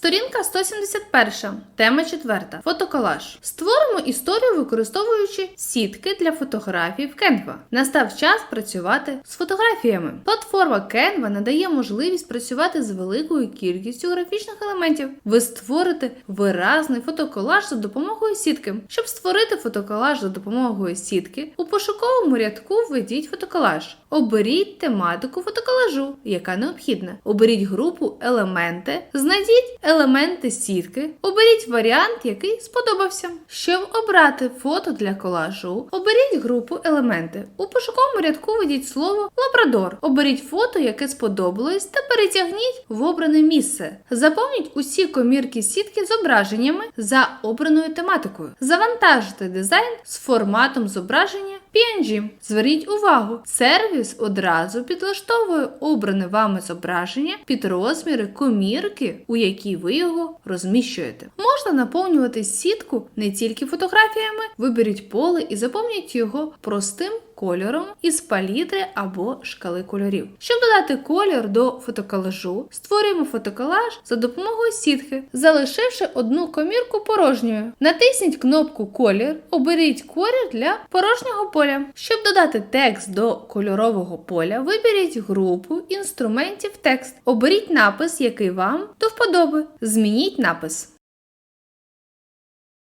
Сторінка 171. Тема 4. Фотоколаж. Створимо історію, використовуючи сітки для фотографій в Canva. Настав час працювати з фотографіями. Платформа Canva надає можливість працювати з великою кількістю графічних елементів. Ви створите виразний фотоколаж за допомогою сітки. Щоб створити фотоколаж за допомогою сітки, у пошуковому рядку введіть фотоколаж. Оберіть тематику фотоколажу, яка необхідна. Оберіть групу елементи, знайдіть елементи сітки, оберіть варіант, який сподобався. Щоб обрати фото для колажу, оберіть групу елементи. У пошуковому рядку введіть слово лабрадор. Оберіть фото, яке сподобалось, та перетягніть в обране місце. Заповніть усі комірки сітки зображеннями за обраною тематикою. Завантажте дизайн з форматом зображення PNG. Зверніть увагу, сервіс одразу підлаштовує обране вами зображення під розміри комірки, у якій ви його розміщуєте. Можна наповнювати сітку не тільки фотографіями, виберіть поле і заповніть його простим кольором із палітри або шкали кольорів. Щоб додати колір до фотоколажу, створюємо фотоколаж за допомогою сітки, залишивши одну комірку порожньою. Натисніть кнопку Колір, оберіть колір для порожнього поля. Щоб додати текст до кольорового поля, виберіть групу інструментів текст. Оберіть напис, який вам до вподоби. Змініть напис.